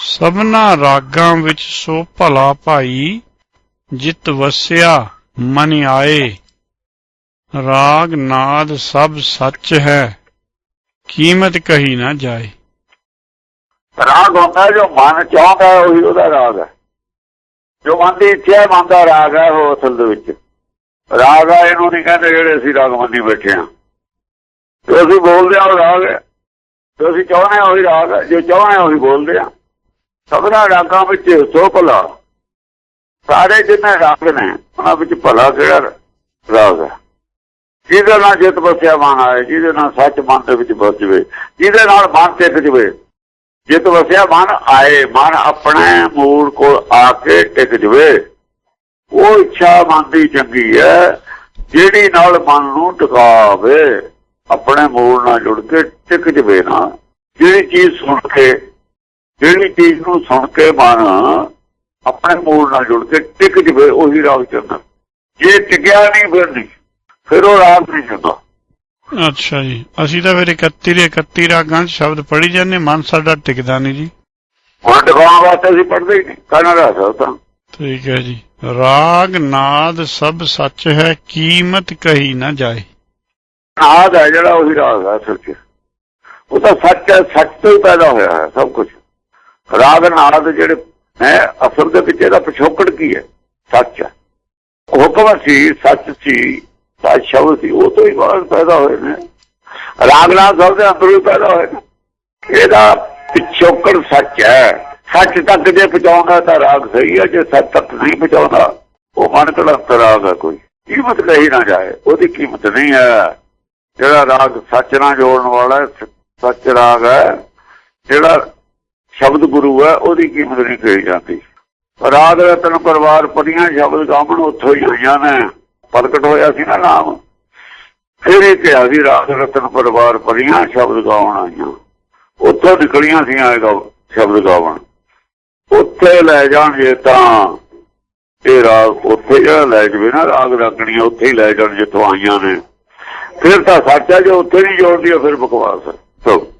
ਸਭਨਾ ਰਾਗਾਂ ਵਿੱਚ ਸੋ ਭਲਾ ਭਾਈ, ਜਿਤ ਵਸਿਆ ਮਨ ਆਏ। ਰਾਗ ਨਾਦ ਸਭ ਸੱਚ ਹੈ, ਕੀਮਤ ਕਹੀ ਨਾ ਜਾਏ। ਰਾਗ ਹੁੰਦਾ ਜੋ ਮਨ ਚਾਹੁੰਦਾ ਉਹੀ ਉਹਦਾ ਰਾਗ ਹੈ। ਜੋ ਮਨ ਦੀ ਇੱਛਾ ਮਨ ਦਾ ਰਾਗ ਹੈ ਉਹ ਅਸਲ ਦੇ ਵਿੱਚ। ਰਾਗ ਆ, ਇਹਨੂੰ ਨਹੀਂ ਕਹਿੰਦੇ ਜਿਹੜੇ ਅਸੀਂ ਰਾਗ ਮੰਨੀ ਬੈਠੇ ਹਾਂ। ਜੋ ਅਸੀਂ ਬੋਲਦੇ ਹਾਂ, ਉਹ ਰਾਗ ਹੈ। ਜੋ ਅਸੀਂ ਚਾਹੁੰਦੇ ਹਾਂ, ਉਹੀ ਰਾਗ ਹੈ। ਜੋ ਚਾਹੁੰਦੇ ਆ ਉਹੀ ਬੋਲਦੇ ਹਾਂ। ਸਭਨਾ ਰਾਗਾਂ ਵਿੱਚ ਸੋ ਭਲਾ। ਸਾਰੇ ਜਿੰਨੇ ਰਾਗ ਨੇ, ਉਹਨਾਂ ਵਿੱਚ ਭਲਾ ਕਿਹੜਾ ਰਾਗ ਹੈ? ਜਿਹਦੇ ਨਾਲ ਜਿੱਤ ਬਸਿਆ ਮਨ ਆਏ, ਜਿਹਦੇ ਨਾਲ ਸੱਚ ਮਨ ਦੇ ਵਿੱਚ ਬਸ ਜਵੇ, ਜਿਹਦੇ ਨਾਲ ਮਨ ਟਿਕ ਜਵੇ। ਜਿੱਤ ਵਸਿਆ ਮਨ ਆਏ, ਮਨ ਆਪਣੇ ਮੂਲ ਕੋਲ ਆ ਕੇ ਟਿਕ ਜਵੇ। ਉਹ ਇੱਛਾ ਮਨ ਦੀ ਚੰਗੀ ਹੈ, ਜਿਹੜੀ ਨਾਲ ਮਨ ਨੂੰ ਟਿਕਾਵੇ, ਆਪਣੇ ਮੂਲ ਨਾਲ ਜੁੜ ਕੇ ਟਿਕ ਜਵੇ ਨਾ। ਜਿਹੜੀ ਚੀਜ਼ ਸੁਣ ਕੇ ਜਿਹੜੀ ਚੀਜ਼ ਨੂੰ ਸੁਣ ਕੇ ਮਨ ਆਪਣੇ ਮੂਲ ਨਾਲ ਜੁੜ ਕੇ ਟਿਕ ਜਵੇ ਉਹੀ ਰਾਗ ਚੰਗਾ ਜੇ ਟਿਕਿਆ ਨਹੀਂ ਫਿਰ ਨਹੀਂ ਫਿਰ ਉਹ ਰਾਗ ਨਹੀਂ ਚੰਗਾ ਅੱਛਾ ਜੀ। ਅਸੀਂ ਤਾਂ ਫਿਰ 31 ਦੇ 31 ਰਾਗਾਂ 'ਚ ਸ਼ਬਦ ਪੜ੍ਹੀ ਜਾਂਦੇ ਮਨ ਸਾਡਾ ਟਿਕਦਾ ਨਹੀਂ ਜੀ। ਹੁਣ ਟਿਕਾਉਣ ਵਾਸਤੇ ਅਸੀਂ ਪੜ੍ਹਦੇ ਹੀ ਨਹੀਂ ਕਹਿਣਾ ਰਹਾ ਤਾਂ? ਠੀਕ ਹੈ ਜੀ। ਰਾਗ ਨਾਦ ਸਭ ਸੱਚ ਹੈ ਕੀਮਤ ਕਹੀ ਨਾ ਜਾਏ। ਨਾਦ ਹੈ ਜਿਹੜਾ ਉਹੀ ਰਾਗ ਹੈ ਅਸਲ 'ਚ ਉਹ ਤਾਂ ਸੱਚ ਹੈ ਸੱਚ ਤੋਂ ਹੀ ਪੈਦਾ ਹੋਇਆ ਹੈ ਸਭ ਕੁਝ ਰਾਗ ਨਾਦ ਜਿਹੜੇ ਹੈ, ਅਸਲ ਦੇ ਵਿੱਚ ਇਹਦਾ ਪਿਛੋਕੜ ਕੀ ਹੈ? ਸੱਚ ਹੈ। ਹੁਕਮ ਸੀ, ਸੱਚ ਸੀ, ਸੱਚ ਸ਼ਬਦ ਸੀ, ਉਹ ਤੋਂ ਹੀ ਬਾਅਦ ਪੈਦਾ ਹੋਏ ਨੇ। ਰਾਗ ਨਾਦ ਸਭ ਦੇ ਅੰਦਰ ਹੀ ਪੈਦਾ ਹੋਏ ਨੇ। ਇਹਦਾ ਪਿਛੋਕੜ ਸੱਚ ਹੈ। ਸੱਚ ਤੱਕ ਜੇ ਪਹੁੰਚਾਉਂਦਾ ਤਾਂ ਰਾਗ ਸਹੀ ਹੈ, ਜੇ ਸੱਚ ਤੱਕ ਨਹੀਂ ਪਹੁੰਚਾਉਂਦਾ, ਉਹ ਮਨ ਕਲੰਤ ਰਾਗ ਹੈ ਕੋਈ। ਕੀਮਤ ਕਹੀ ਨਾ ਜਾਏ, ਉਹਦੀ ਕੀਮਤ ਨਹੀਂ ਹੈ। ਜਿਹੜਾ ਰਾਗ ਸੱਚ ਨਾਲ ਜੋੜਨ ਵਾਲਾ ਸੱਚ ਰਾਗ ਹੈ, ਜਿਹੜਾ ਸ਼ਬਦ ਗੁਰੂ ਹੈ, ਉਹਦੀ ਕੀਮਤ ਨਹੀਂ ਕਹੀ ਜਾਂਦੀ? ਰਾਗ ਰਤਨ ਪਰਿਵਾਰ ਪੜੀਆਂ ਸ਼ਬਦ ਗਾਵਣ ਉੱਥੋਂ ਹੀ ਆਈਆਂ ਨੇ। ਪ੍ਰਗਟ ਹੋਇਆ ਸੀ ਨਾ ਨਾਮ। ਫਿਰ ਇਹ ਕਿਹਾ ਸੀ ਰਾਗ ਰਤਨ ਪਰਿਵਾਰ ਪੜੀਆਂ ਸ਼ਬਦ ਗਾਉਣ ਆਈਆਂ। ਉੱਥੋਂ ਨਿਕਲੀਆਂ ਸੀ ਆਏ ਗਾ ਸ਼ਬਦ ਗਾਵਣ ਉੱਥੇ ਲੈ ਜਾਣਗੇ ਤਾਂ ਇਹ ਰਾਗ ਉੱਥੇ ਜਿਹੜਾ ਲੈ ਜਵੇ ਨਾ, ਰਾਗ ਰਾਗਣੀਆਂ ਉੱਥੇ ਹੀ ਲੈ ਜਾਣ ਜਿੱਥੋਂ ਆਈਆਂ ਨੇ। ਫਿਰ ਤਾਂ ਸੱਚ ਹੈ, ਜੇ ਉੱਥੇ ਨਹੀਂ ਜੋੜਦੀ ਫਿਰ ਬਕਵਾਸ ਹੈ। ਸੋ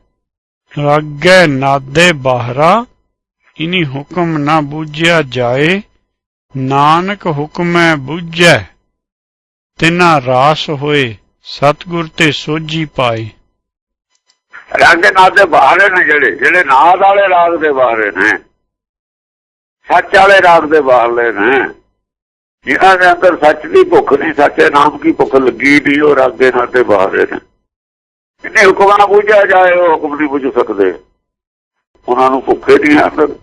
ਰਾਗੈ ਨਾਦੇ ਬਾਹਰਾ, ਇਨੀ ਹੁਕਮ ਨਾ ਬੂਝਿਆ ਜਾਏ, ਨਾਨਕ ਹੁਕਮੈ ਬੂਝੈ, ਤਿਨਾ ਰਾਸ ਹੋਏ, ਸਤਗੁਰ ਤੇ ਸੋਝੀ ਪਾਏ। ਰੰਗ ਦੇ ਨਾਦ ਦੇ ਬਾਹਰੇ ਨੇ ਜਿਹੜੇ ਜਿਹੜੇ ਨਾਦ ਵਾਲੇ ਰਾਗ ਦੇ ਬਾਹਰੇ ਨੇ, ਸੱਚ ਵਾਲੇ ਰਾਗ ਦੇ ਬਾਹਰਲੇ ਨੇ। ਜਿਹਨਾਂ ਦੇ ਅੰਦਰ ਸੱਚ ਦੀ ਭੁੱਖ ਨਹੀਂ, ਸੱਚੇ ਨਾਮ ਦੀ ਭੁੱਖ ਲੱਗੀ ਨਹੀਂ ਉਹ ਰਾਗ ਦੇ ਨਾਦ ਦੇ ਬਾਹਰੇ ਨੇ। ਜਿੰਨੇ ਹੁਕਮ ਨਾ ਬੁਝਿਆ ਜਾਏ, ਉਹ ਹੁਕਮ ਨਹੀਂ ਬੁਝ ਸਕਦੇ। ਉਹਨਾਂ ਨੂੰ ਭੁੱਖੇ ਨਹੀਂ ਅੰਦਰ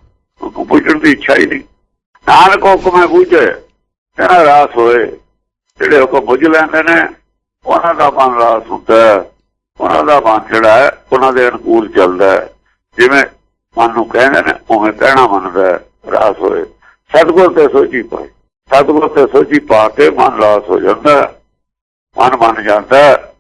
ਹੁਕਮ ਦੀ ਇੱਛਾ ਹੀ ਨਹੀਂ। ਨਾਨਕ ਹੁਕਮ ਬੁਝੇ ਤੇਰਾ ਰਾਸ ਹੋਏ। ਜਿਹੜੇ ਹੁਕਮ ਬੁਝ ਲੈਂਦੇ ਨੇ, ਉਹਨਾਂ ਦਾ ਮਨ ਰਾਸ ਹੁੰਦਾ ਉਹਨਾਂ ਦਾ ਮਨ ਜਿਹੜਾ ਹੈ, ਉਹਨਾਂ ਦੇ ਅਨੁਕੂਲ ਚੱਲਦਾ ਹੈ। ਜਿਵੇਂ ਮਨ ਨੂੰ ਕਹਿੰਦੇ ਨੇ, ਉਵੇਂ ਕਹਿਣਾ ਮੰਨਦਾ ਰਾਸ ਹੋਏ। ਸਤਿਗੁਰ ਤੇ ਸੋਚੀ ਪਾਏ ਸਤਿਗੁਰ ਤੇ ਸੋਚੀ ਪਾ ਕੇ ਮਨ ਰਾਸ ਹੋ ਜਾਂਦਾ ਮਨ ਮੰਨ ਜਾਂਦਾ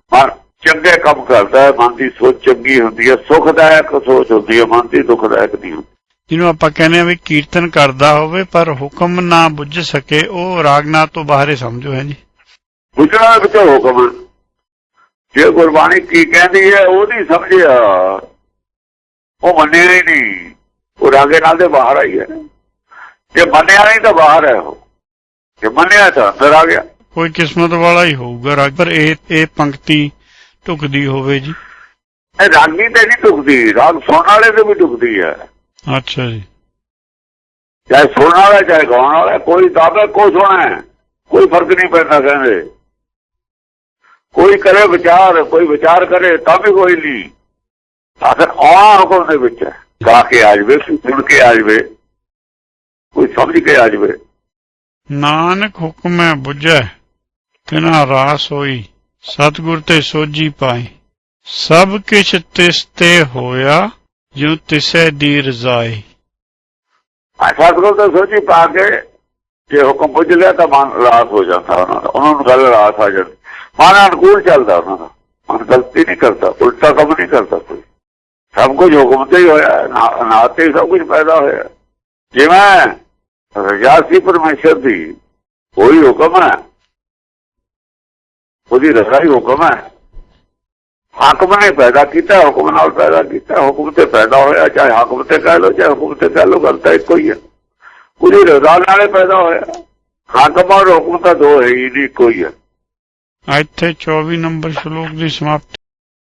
ਚੰਗੇ ਕੰਮ ਕਰਦਾ ਹੈ, ਮਨ ਦੀ ਸੋਚ ਚੰਗੀ ਹੁੰਦੀ ਹੈ ਸੁਖਦਾਇਕ ਸੋਚ ਹੁੰਦੀ ਹੈ ਮਨ ਦੀ ਦੁਖਦਾਇਕ ਨਹੀਂ ਹੁੰਦੀ। ਜਿਹਨੂੰ ਆਪਾਂ ਕਹਿੰਦੇ ਆ ਵੀ ਕੀਰਤਨ ਕਰਦਾ ਹੋਵੇ ਪਰ ਹੁਕਮ ਨਾ ਬੁੱਝ ਸਕੇ ਉਹ ਰਾਗਨਾਥ ਤੋਂ ਬਾਹਰੇ ਸਮਝੋ ਹੈ ਜੀ। ਬੁਝਣਾ ਵਿੱਚ ਹੁਕਮ। ਜੇ ਗੁਰਬਾਣੀ ਕੀ ਕਹਿੰਦੀ ਹੈ ਉਹ ਨਹੀਂ ਸਮਝਿਆ। ਉਹ ਮੰਨਿਆ ਹੀ ਨਹੀਂ। ਉਹ ਰਾਗੇ ਨਾਲ ਦੇ ਬਾਹਰ ਆਈ ਹੈ। ਜੇ ਮੰਨਿਆ ਨਹੀਂ ਤਾਂ ਬਾਹਰ ਹੈ ਉਹ। ਜੇ ਮੰਨਿਆ ਤਾਂ ਅੰਦਰ ਆ ਗਿਆ। ਕੋਈ ਕਿਸਮਤ ਵਾਲਾ ਹੀ ਹੋਊਗਾ ਰਾਗ ਪਰ ਇਹ ਇਹ ਪੰਕਤੀ ਢੁਕਦੀ ਹੋਵੇ ਜੀ। ਇਹ ਰਾਗੀ ਤੇ ਨਹੀਂ ਟੁਕਦੀ ਰਾਗ ਸੁਣਨ ਵਾਲੇ ਤੇ ਵੀ ਟੁਕਦੀ ਹੈ। ਅੱਛਾ ਜੀ। ਚਾਹੇ ਸੁਣਨ ਵਾਲਾ ਚਾਹੇ ਗਾਉਣ ਵਾਲਾ ਕੋਈ ਦਾਵੇ ਕੋ ਸੁਣਾ ਹੈ ਕੋਈ ਫ਼ਰਕ ਨਹੀਂ ਪੈਂਦਾ ਕਹਿੰਦੇ। ਕੋਈ ਕਰੇ ਵਿਚਾਰ ਕੋਈ ਵਿਚਾਰ ਕਰੇ ਤਾਂ ਵੀ ਕੋਈ ਨਹੀਂ। ਆਖਰ ਆ ਹੁਕਮ ਦੇ ਵਿੱਚ ਹੈ। ਗਾ ਕੇ ਆ ਜਵੇ ਸੁਣ ਕੇ ਆ ਜਵੇ ਕੋਈ ਸਮਝ ਕੇ ਆ ਜਵੇ। ਨਾਨਕ ਹੁਕਮੈ ਬੁਝੈ ਤਿਨਾ ਰਾਸ ਹੋਈ। ਸਤਿਗੁਰ ਤੇ ਸੋਝੀ ਪਾਈ। ਸਭ ਕਿਛ ਤਿਸ ਤੇ ਹੋਇਆ ਜੋ ਤਿਸੈ ਦੀ ਰਜ਼ਾਈ। ਆਸਾ ਕਰੋ ਤਾਂ ਪਾ ਕੇ ਜੇ ਹੁਕਮ ਬੁੱਝ ਲਿਆ ਤਾਂ ਮਨ ਰਾਸ ਹੋ ਜਾਂਦਾ ਉਹਨਾਂ ਦਾ। ਉਹਨਾਂ ਨੂੰ ਗੱਲ ਰਾਸ ਆ ਜਾਂਦੀ। ਮਨ ਅਨੁਕੂਲ ਚੱਲਦਾ ਉਹਨਾਂ ਦਾ। ਮਨ ਗਲਤੀ ਨਹੀਂ ਕਰਦਾ ਉਲਟਾ ਕੰਮ ਨਹੀਂ ਕਰਦਾ ਕੋਈ। ਸਭ ਕੁਝ ਹੁਕਮ ਤੇ ਹੀ ਹੋਇਆ ਹੈ, ਤੇ ਹੀ ਸਭ ਕੁਝ ਪੈਦਾ ਹੋਇਆ। ਹੈ। ਜਿਵੇਂ ਰਜਾ ਸੀ ਪਰਮੇਸ਼ਰ ਦੀ ਉਹੀ ਹੁਕਮ ਹੈ ਉਹਦੀ ਰਜ਼ਾ ਹੀ ਹੁਕਮ ਹੈ। ਹਾਕਮ ਨੇ ਪੈਦਾ ਕੀਤਾ, ਹੁਕਮ ਨਾਲ ਪੈਦਾ ਕੀਤਾ, ਹੁਕਮ ਤੇ ਪੈਦਾ ਹੋਇਆ, ਚਾਹੇ ਹਾਕਮ ਤੇ ਕਹਿ ਲੋ ਚਾਹੇ ਹੁਕਮ ਤੇ ਕਹਿ ਲੋ ਗੱਲ ਤਾਂ ਇੱਕੋ ਹੀ ਹੈ। ਉਹਦੀ ਰਜ਼ਾ ਨਾਲੇ ਪੈਦਾ ਹੋਇਆ। ਹਾਕਮ ਔਰ ਹੁਕਮ ਤਾਂ ਦੋ ਹੈ ਹੀ ਨਹੀਂ ਕੋਈ ਹੈ। ਇੱਥੇ 24 ਨੰਬਰ ਸ਼ਲੋਕ ਦੀ ਸਮਾਪਤੀ।